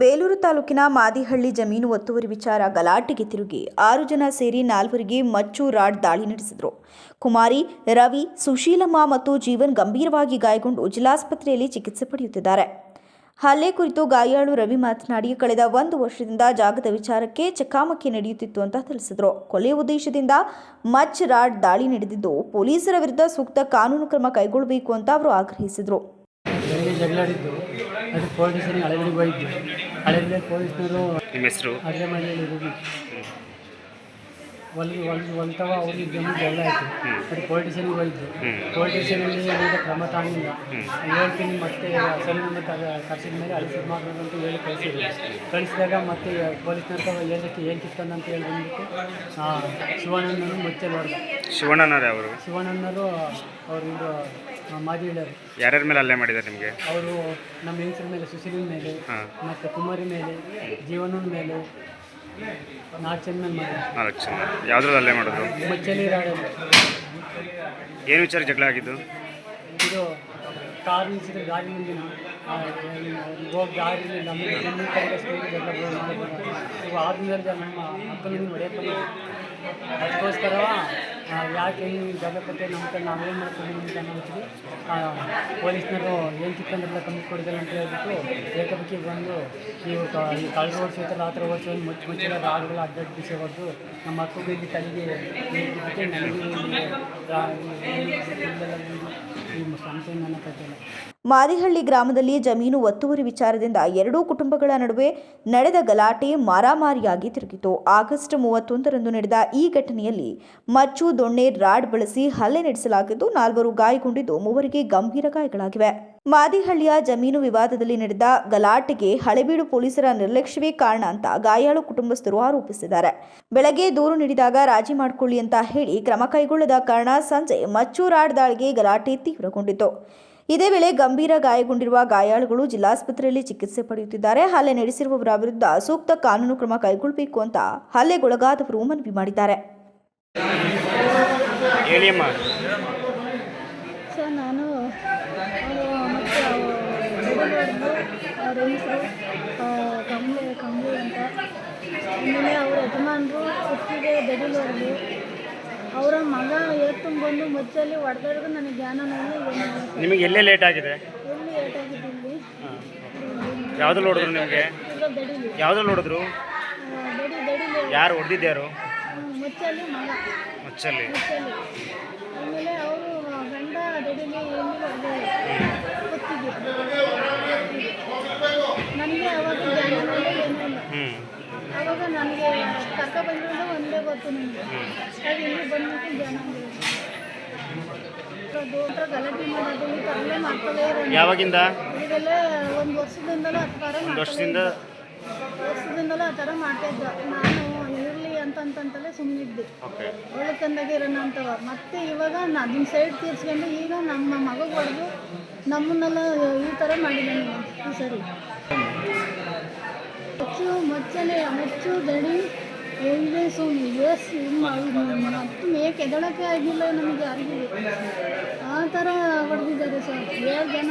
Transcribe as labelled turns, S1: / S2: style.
S1: ಬೇಲೂರು ತಾಲೂಕಿನ ಮಾದಿಹಳ್ಳಿ ಜಮೀನು ಒತ್ತುವರಿ ವಿಚಾರ ಗಲಾಟೆಗೆ ತಿರುಗಿ ಆರು ಜನ ಸೇರಿ ನಾಲ್ವರಿಗೆ ಮಚ್ಚು ರಾಡ್ ದಾಳಿ ನಡೆಸಿದರು. ಕುಮಾರಿ, ರವಿ, ಸುಶೀಲಮ್ಮ ಮತ್ತು ಜೀವನ್ ಗಂಭೀರವಾಗಿ ಗಾಯಗೊಂಡು ಜಿಲ್ಲಾಸ್ಪತ್ರೆಯಲ್ಲಿ ಚಿಕಿತ್ಸೆ ಪಡೆಯುತ್ತಿದ್ದಾರೆ. ಹಲ್ಲೆ ಕುರಿತು ಗಾಯಾಳು ರವಿ ಮಾತನಾಡಿ, ಕಳೆದ ಒಂದು ವರ್ಷದಿಂದ ಜಾಗದ ವಿಚಾರಕ್ಕೆ ಚಕಾಮಕಿ ನಡೆಯುತ್ತಿತ್ತು ಅಂತ ತಿಳಿಸಿದರು. ಕೊಲೆ ಉದ್ದೇಶದಿಂದ ಮಚ್ ರಾಡ್ ದಾಳಿ ನಡೆದಿದ್ದು ಪೊಲೀಸರ ವಿರುದ್ಧ ಸೂಕ್ತ ಕಾನೂನು ಕ್ರಮ ಕೈಗೊಳ್ಳಬೇಕು ಅಂತ ಅವರು ಆಗ್ರಹಿಸಿದರು.
S2: ಹಳೆಬೆಳಿಗ್ಗೆ ಪೊಲೀಸ್ನವರು
S3: ನಿಮ್ಮ ಹೆಸರು?
S2: ಅಡುಗೆ ಮನೆಯಲ್ಲಿ ಹೋಗಿ ಹೊಲ್ಗೆ ಹೊಲ್ಗೆ ಹೊಲ್ತವ ಅವ್ರಿಗೆ ಜಮೀನು ಜಗಳ ಆಯಿತು. ಅದು ಸ್ಟೇಷನ್ಗೆ ಹೋಗಿದ್ದು ಪೊಲೀಸ್ ಏನಿದೆ ಕ್ರಮ ತಗೊಂಡಿಲ್ಲ ಹೇಳ್ತೀನಿ ಮತ್ತೆ ಸರಿ ಮತ್ತೆ ಕರ್ಸಿದ ಮೇಲೆ ಅಲ್ಲಿ ಶುರು ಅಂತ ಹೇಳಿ ಕಳಿಸಿದ್ರು. ಕಳಿಸಿದಾಗ ಮತ್ತೆ ಪೊಲೀಸ್ನವ್ರ ಏನಕ್ಕೆ ಏನು ಕಿತ್ತಂದು ಅಂತ ಹೇಳಿ ಬಂದ್ಬಿಟ್ಟು ಶಿವಾನಂದನು ಮುಚ್ಚೆ ನೋಡಿದ
S3: ಶಿವಣ್ಣನವರು ಅವರು
S2: ಶಿವಾನಂದರು ಅವರು ಇದು ಮಾದಿ
S3: ಯಾರ್ಯಾರ ಮೇಲೆ ಹಲ್ಲೆ ಮಾಡಿದ್ದಾರೆ ನಿಮಗೆ?
S2: ಅವರು ನಮ್ಮ ಹೆಂಗಸರ ಮೇಲೆ ಸುಶೀಲಿನ ಮೇಲೆ ಮತ್ತು ಕುಮಾರಿ ಮೇಲೆ ಜೀವನದ ಮೇಲೆ ನಾಲ್ಕು ಜನ ಮೇಲೆ ಮಾಡಿ
S3: ನಾಲ್ಕು ಜನ ಯಾವ್ದ್ರಲ್ಲಿ ಹಲ್ಲೆ ಮಾಡಿದ್ರು?
S2: ಮಚ್ಚಲಿ ರಾಡಲ್ಲಿ.
S3: ಏನು ವಿಚಾರ ಜಗಳ ಆಗಿದ್ದು?
S2: ಇದು ಕಾರ್ ನಿಲ್ಸಿದ್ರೆ ಗಾಡಿ ಮುಂದಿನ ಹೋಗಿ ಗಾಡಿಯಲ್ಲಿ ನಮ್ಮ ಇವು ಆದ್ಮೇಲೆ ನಮ್ಮ ಅಕ್ಕನಿಂದ ಹೊಡೆಯಕ್ಕೆ ಅದಕ್ಕೋಸ್ಕರ ಯಾಕೆ ಹಿಂಗೆ ಕೊಟ್ಟೆ ನಮ್ಮ ಕಡೆ ನಾವೇನು ಮಾಡ್ಕೊಂಡಿದ್ದೀವಿ ಅಂತ ಅನ್ನೋದು ಪೊಲೀಸ್ನವರು ಏನು ಕಿತ್ತಂದ್ರೆಲ್ಲ ಕಮ್ಮಿ ಕೊಡಿದಲ್ಲ ಅಂತ ಹೇಳ್ಬಿಟ್ಟು ಏಕಪಕ್ಷಿ ಬಂದು ನೀವು ಕಳೆದ ವರ್ಷ ಇತ್ತಲ್ಲ ಆ ಥರ ವರ್ಷ ಮುಚ್ಚಿ ಮುಚ್ಚಿಲ್ಲ ರಾಡುಗಳು ಅಡ್ಡಾಡಿ ಬಿಸಿ ಹೊಡೆದು ನಮ್ಮ ಅಕ್ಕಗೆ ಇಲ್ಲಿ ತಲೆಗೆ ನನಗೆ
S1: ಮಾದಿಹಳ್ಳಿ ಗ್ರಾಮದಲ್ಲಿ ಜಮೀನು ಒತ್ತುವರಿ ವಿಚಾರದಿಂದ ಎರಡೂ ಕುಟುಂಬಗಳ ನಡುವೆ ನಡೆದ ಗಲಾಟೆ ಮಾರಾಮಾರಿಯಾಗಿ ತಿರುಗಿತು. ಆಗಸ್ಟ್ ಮೂವತ್ತೊಂದರಂದು ನಡೆದ ಈ ಘಟನೆಯಲ್ಲಿ ಮಚ್ಚು, ದೊಣ್ಣೆ, ರಾಡ್ ಬಳಸಿ ಹಲ್ಲೆ ನಡೆಸಲಾಗಿದ್ದು ನಾಲ್ವರು ಗಾಯಗೊಂಡಿದ್ದು ಮೂವರಿಗೆ ಗಂಭೀರ ಗಾಯಗಳಾಗಿವೆ. ಮಾದಿಹಳ್ಳಿಯ ಜಮೀನು ವಿವಾದದಲ್ಲಿ ನಡೆದ ಗಲಾಟೆಗೆ ಹಳೆಬೀಡು ಪೊಲೀಸರ ನಿರ್ಲಕ್ಷ್ಯವೇ ಕಾರಣ ಅಂತ ಗಾಯಾಳು ಕುಟುಂಬಸ್ಥರು ಆರೋಪಿಸಿದ್ದಾರೆ. ಬೆಳಗ್ಗೆ ದೂರು ನೀಡಿದಾಗ ರಾಜಿ ಮಾಡಿಕೊಳ್ಳಿ ಅಂತ ಹೇಳಿ ಕ್ರಮ ಕೈಗೊಳ್ಳದ ಕಾರಣ ಸಂಜೆ ಮಚ್ಚೂರಾಡ್ ದಾಳಿಗೆ ಗಲಾಟೆ ತೀವ್ರಗೊಂಡಿತು ಇದೇ ವೇಳೆ ಗಂಭೀರ ಗಾಯಗೊಂಡಿರುವ ಗಾಯಾಳುಗಳು ಜಿಲ್ಲಾಸ್ಪತ್ರೆಯಲ್ಲಿ ಚಿಕಿತ್ಸೆ ಪಡೆಯುತ್ತಿದ್ದಾರೆ. ಹಲ್ಲೆ ನಡೆಸಿರುವವರ ವಿರುದ್ಧ ಸೂಕ್ತ ಕಾನೂನು ಕ್ರಮ ಕೈಗೊಳ್ಳಬೇಕು ಅಂತ ಹಲ್ಲೆಗೊಳಗಾದವರು ಮನವಿ ಮಾಡಿದ್ದಾರೆ
S3: ಹೇಳಿ ಅಮ್ಮ
S4: ಸರ್ ನಾನು ಅವರು ಮತ್ತು ಹುಡುಗರು ಹೆಸರು ಕಂಬಳಿ ಕಂಬಳಿ ಅಂತ. ಆಮೇಲೆ ಅವ್ರ ಯಜಮಾನರು ಸುತ್ತಿಗೆ ಬೆಡಿಲೋರ್ದು ಅವರ ಮಗ ಎತ್ತು ಬಂದು ಮಚ್ಚಲ್ಲಿ ಹೊಡೆದಾಡಿದ್ರು ನನಗೆ ಜ್ಞಾನ
S3: ನಿಮಗೆ ಎಲ್ಲೇ ಲೇಟ್ ಆಗಿದೆ?
S4: ಎಲ್ಲಿ ಏಟಾಗಿದೆ ಇಲ್ಲಿ?
S3: ಯಾವ್ದ್ರಲ್ಲಿ ಹೊಡೆದ್ರು ನಿಮಗೆ?
S4: ಬೆಡಿಲಿ.
S3: ಯಾವ್ದ್ರಲ್ಲಿ
S4: ಬೆಡಿ ಬೆಡಿಲಿ.
S3: ಯಾರು
S4: ಮುಚ್ಚಲ್ಲಿ ಮಗ.
S3: ಮಚ್ಚಲ್ಲಿ
S4: ಮುಚ್ಚಲ್ಲಿ ಆಮೇಲೆ ಅವರು ಗಂಡ ಬೆಡಿಲಿ ಎಲ್ಲಿ ನನಗೆ ಕರ್ಕ ಬಂದಿರೋದು ಒಂದೇ ಗೊತ್ತು ನನಗೆ ಹಾಗೆ ಇಲ್ಲಿ ಬಂದ್ಬಿಟ್ಟು ಜನ ದೊಡ್ಡ ಗಲಾಟೆ ಮಾಡೋದು ಈ ಮಾಡ್ತಲೇ ಇರೋದು
S3: ಯಾವಾಗಿಂದ?
S4: ಇದೆಲ್ಲ ಒಂದು ವರ್ಷದಿಂದಲೂ ಆ ಥರ
S3: ಒಂದು ವರ್ಷದಿಂದ?
S4: ವರ್ಷದಿಂದಲೂ ಆ ಥರ ಮಾಡ್ತಾ ಇದ್ದ ನಾನು ಇರಲಿ ಅಂತಂತಂತಲೇ ಸುಮ್ಮನಿದ್ದೆ
S3: ಓಕೆ
S4: ತಂದಾಗ ಇರೋಣ ಅಂತವ. ಮತ್ತೆ ಇವಾಗ ನಾನು ಅದನ್ನ ಸೈಡ್ ತೀರ್ಸ್ಕೊಂಡು ಈಗ ನಮ್ಮ ಮಗ ಹೊಡೆದು ನಮ್ಮನ್ನೆಲ್ಲ ಈ ಥರ ಮಾಡಿದ್ದಾನೆ ಈ ಸರಿ. ಮಚ್ಚು ಮಚ್ಚಲೆ ಮಚ್ಚು ದಡಿ ಸುಮ್ಮನೆ ಎಸ್ ಮತ್ತು ಮೇಕೆ ಎದಳಕ್ಕೆ ಆಗಿಲ್ಲ ನಮಗೆ ಯಾರಿಗೂ ಆ ಥರ ಹೊಡೆದಿದ್ದಾರೆ ಸರ್ ಏಳು ಜನ